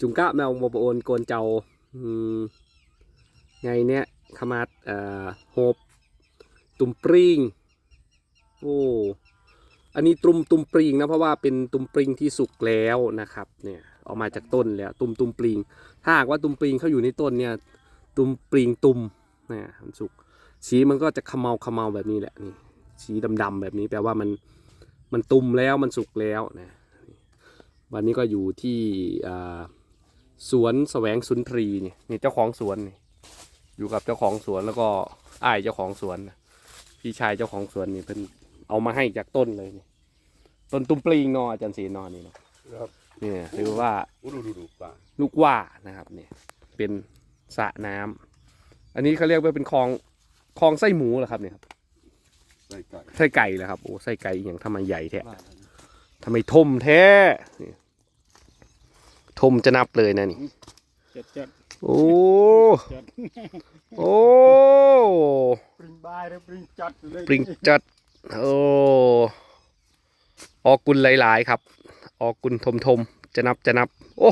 จุงกะแมวโมบโอนโกนเจ้าไงเนี่ยขมาดเอ่อโฮบตุ่มปริงโอ้อันนี้ตุ่มตุ่มปริงนะเพราะว่าเป็นตุ่มปริงที่สุกแล้วนะครับเนี่ยออกมาจากต้นแล้วตุ่มตุ่มปริงถ้าหากว่าตุ่มปริงเขาอยู่ในต้นเนี่ยตุ่มปริงตุ่มเนี่ยมันสุกสีมันก็จะขมเมาขมเมาแบบนี้แหละนี่สีดำๆแบบนี้แปลว่ามันมันตุ่มแล้วมันสุกแล้วนะวันนี้ก็อยู่ที่อ่า สวนแสวงสุนทรีนี่นี่เจ้าของสวนนี่อยู่กับเจ้าของสวนแล้วก็อ้ายเจ้าของสวนนะพี่ชายเจ้าของสวนนี่เป็นเอามาให้จากต้นเลยนี่ต้นตุ้มปลิงเนออาจารย์ศรีเนอนี่เนาะครับนี่ถือว่าอู้ดูดูดูป่าลูกว่านะครับเนี่ยเป็นสระน้ำอันนี้เขาเรียกว่าเป็นคลองคลองไส้หมูเหรอครับเนี่ยครับใส่ไก่ไส้ไก่เหรอครับโอ้ไส้ไก่อหย่างทำไมใหญ่แท้บ้านทำไมทมแท้นี่ ทมจะนับเลยนะนี่จัดจัดโอ้จัดโอ้ปริงบายหรือปริงจัดเลยปริงจัดโอ้ออกกุลหลาย ๆ ครับ ออกกุลทมทมๆจะนับจะนับ โอ้